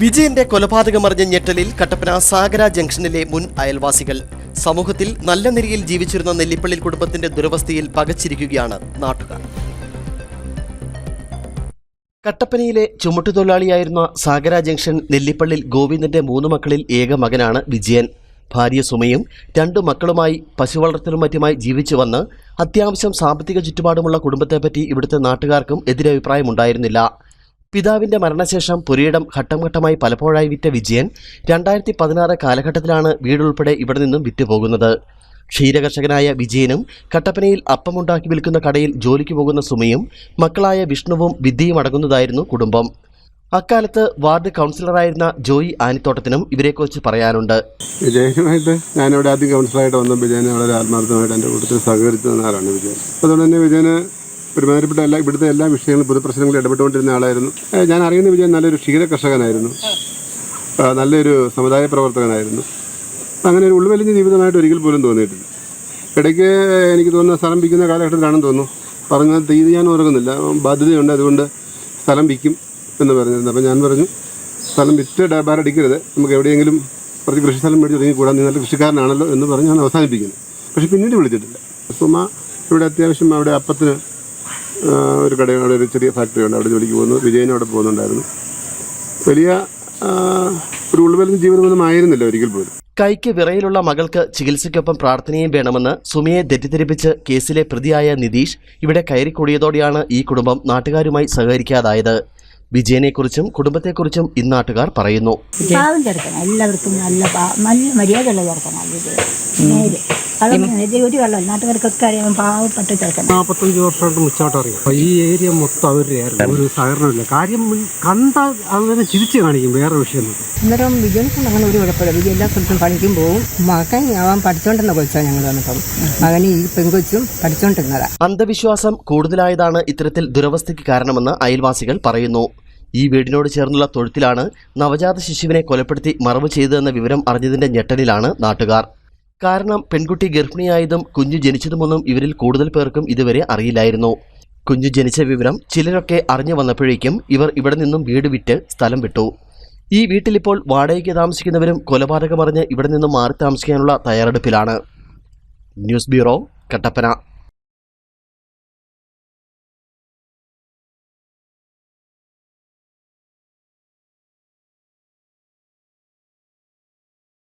വിജയന്റെ കൊലപാതകമറിഞ്ഞ ഞെട്ടലിൽ കട്ടപ്പന സാഗര ജംഗ്ഷനിലെ മുൻ അയൽവാസികൾ. സമൂഹത്തിൽ നല്ല നിരയിൽ ജീവിച്ചിരുന്ന നെല്ലിപ്പള്ളി കുടുംബത്തിന്റെ ദുരവസ്ഥയിൽ പകച്ചിരിക്കുകയാണ് നാട്ടുകാർ. കട്ടപ്പനയിലെ ചുമട്ടുതൊഴിലാളിയായിരുന്ന സാഗര ജംഗ്ഷൻ നെല്ലിപ്പള്ളിൽ ഗോവിന്ദന്റെ മൂന്ന് മക്കളിൽ ഏക മകനാണ് വിജയൻ. ഭാര്യ സുമയും രണ്ടു മക്കളുമായി പശുവളർത്തലും മറ്റുമായി ജീവിച്ചു വന്ന് അത്യാവശ്യം സാമ്പത്തിക ചുറ്റുപാടുമുള്ള കുടുംബത്തെപ്പറ്റി ഇവിടുത്തെ നാട്ടുകാർക്കും എതിരഭിപ്രായമുണ്ടായിരുന്നില്ല. പിതാവിന്റെ മരണശേഷം പുരയിടം ഘട്ടം ഘട്ടമായി പലപ്പോഴായി വിറ്റ വിജയൻ രണ്ടായിരത്തി പതിനാറ് കാലഘട്ടത്തിലാണ് വീടുൾപ്പെടെ ഇവിടെ നിന്നും വിറ്റുപോകുന്നത്. ക്ഷീരകർഷകനായ വിജയനും കട്ടപ്പനയിൽ അപ്പമുണ്ടാക്കി വിൽക്കുന്ന കടയിൽ ജോലിക്ക് പോകുന്ന സുമയും മക്കളായ വിഷ്ണുവും വിദ്യയും അടങ്ങുന്നതായിരുന്നു കുടുംബം. അക്കാലത്ത് വാർഡ് കൗൺസിലറായിരുന്ന ജോയി ആനിത്തോട്ടത്തിനും ഇവരെക്കുറിച്ച് പറയാനുണ്ട്. വിജയനുമായിട്ട് ഞാനിവിടെ ആദ്യം കൗൺസിലറായിട്ട് വന്നപ്പോൾ വിജയനെ വളരെ ആത്മാർത്ഥമായിട്ട് എന്റെ കൂട്ടത്തിൽ സഹകരിച്ചു വിജയൻ. അതുകൊണ്ട് തന്നെ വിജയന് ഒരുമാതിരിപ്പെട്ട എല്ലാ ഇവിടുത്തെ എല്ലാ വിഷയങ്ങളും പൊതുപ്രശ്നങ്ങളിൽ ഇടപെട്ടുകൊണ്ടിരുന്ന ആളായിരുന്നു. ഞാൻ അറിയുന്ന വിജയൻ നല്ലൊരു ക്ഷീര കർഷകനായിരുന്നു. നല്ലൊരു സമുദായ പ്രവർത്തകനായിരുന്നു. അങ്ങനെ ഒരു ഉൾവലിഞ്ഞ ജീവിതമായിട്ട് ഒരിക്കൽ പോലും തോന്നിയിട്ടില്ല. ഇടയ്ക്ക് എനിക്ക് തോന്നുന്ന സ്ഥലം വിൽക്കുന്ന കാലഘട്ടത്തിലാണെന്ന് തോന്നുന്നു. പറഞ്ഞ തീയതി ഞാൻ ഓർക്കുന്നില്ല. ബാധ്യതയുണ്ട്. അതുകൊണ്ട് സ്ഥലം വിൽക്കും എന്ന് പറഞ്ഞിരുന്നു. അപ്പോൾ ഞാൻ പറഞ്ഞു സ്ഥലം വിറ്റ് ഡാബാരടിക്കരുത് നമുക്ക് എവിടെയെങ്കിലും കുറച്ച് കൃഷി സ്ഥലം മേടിച്ച് കൂടാൻ നീ നല്ല കൃഷിക്കാരനാണല്ലോ എന്ന് പറഞ്ഞ് ഞാൻ അവസാനിപ്പിക്കുന്നു. പക്ഷേ പിന്നീട് വിളിച്ചിട്ടില്ല. സുമ ഇവിടെ അത്യാവശ്യം അവിടെ അപ്പത്തിന് ഒരു കടയുണ്ട് ഒരു ചെറിയ ഫാക്ടറി ഉണ്ട് അവിടെ ജോലിക്ക് പോകുന്നു. വിജയനും അവിടെ പോകുന്നുണ്ടായിരുന്നു. വലിയ ഒരു ഉൾവലിഞ്ഞ ജീവിതമൊന്നും ആയിരുന്നില്ല ഒരിക്കൽ പോലും. കൈക്ക് വിറയിലുള്ള മകൾക്ക് ചികിത്സയ്ക്കൊപ്പം പ്രാർത്ഥനയും വേണമെന്ന് സുമിയെ തെറ്റിദ്ധരിപ്പിച്ച് കേസിലെ പ്രതിയായ നിതീഷ് ഇവിടെ കയറിക്കൂടിയതോടെയാണ് ഈ കുടുംബം നാട്ടുകാരുമായി സഹകരിക്കാതായത്. വിജയനെക്കുറിച്ചും കുടുംബത്തെക്കുറിച്ചും ഇന്നാട്ടുകാർ പറയുന്നു. എല്ലാവർക്കും നല്ല മര്യാദ നല്ല ഒരു കള്ളം നാട്ടുകാർക്കൊക്കെ അറിയാം. പാവപ്പെട്ട ചെറുക്കണം നാൽപ്പത്തഞ്ച് വർഷമായിട്ട് മുച്ചാട്ടം അറിയാം. അപ്പൊ ഈ ഏരിയ മൊത്തം അവരുടെ ഒരു സഹകരണമില്ല. കാര്യം കണ്ടാൽ അങ്ങനെ ചിരിച്ചു കാണിക്കും. വേറെ വിഷയം അന്നേരം വിജയനക്കൊണ്ട് അങ്ങനെ ഒരു കുഴപ്പമില്ല. വിജയ എല്ലാ സ്ഥലത്തും പണിക്കും പോവും മകൻ അവൻ പഠിച്ചോണ്ടിരുന്ന കൊച്ചാണ് ഞങ്ങൾ വന്നപ്പം. മകന് ഈ പെൺകൊച്ചും പഠിച്ചോണ്ടിരുന്നതാ. അന്ധവിശ്വാസം കൂടുതലായതാണ് ഇത്തരത്തിൽ ദുരവസ്ഥയ്ക്ക് കാരണമെന്ന് അയൽവാസികൾ പറയുന്നു. ഈ വീടിനോട് ചേർന്നുള്ള തൊഴുത്തിലാണ് നവജാത ശിശുവിനെ കൊലപ്പെടുത്തി മറവ് ചെയ്തതെന്ന വിവരം അറിഞ്ഞതിന്റെ ഞെട്ടലിലാണ് നാട്ടുകാർ. കാരണം പെൺകുട്ടി ഗർഭിണിയായതും കുഞ്ഞു ജനിച്ചതുമൊന്നും ഇവരിൽ കൂടുതൽ പേർക്കും ഇതുവരെ അറിയില്ലായിരുന്നു. കുഞ്ഞു ജനിച്ച വിവരം ചിലരൊക്കെ അറിഞ്ഞു വന്നപ്പോഴേക്കും ഇവർ ഇവിടെ നിന്നും വീട് വിറ്റ് സ്ഥലം വിട്ടു. ഈ വീട്ടിലിപ്പോൾ വാടകയ്ക്ക് താമസിക്കുന്നവരും കൊലപാതകമറിഞ്ഞ് ഇവിടെ നിന്നും മാറി താമസിക്കാനുള്ള തയ്യാറെടുപ്പിലാണ്. News bureau Kattappana.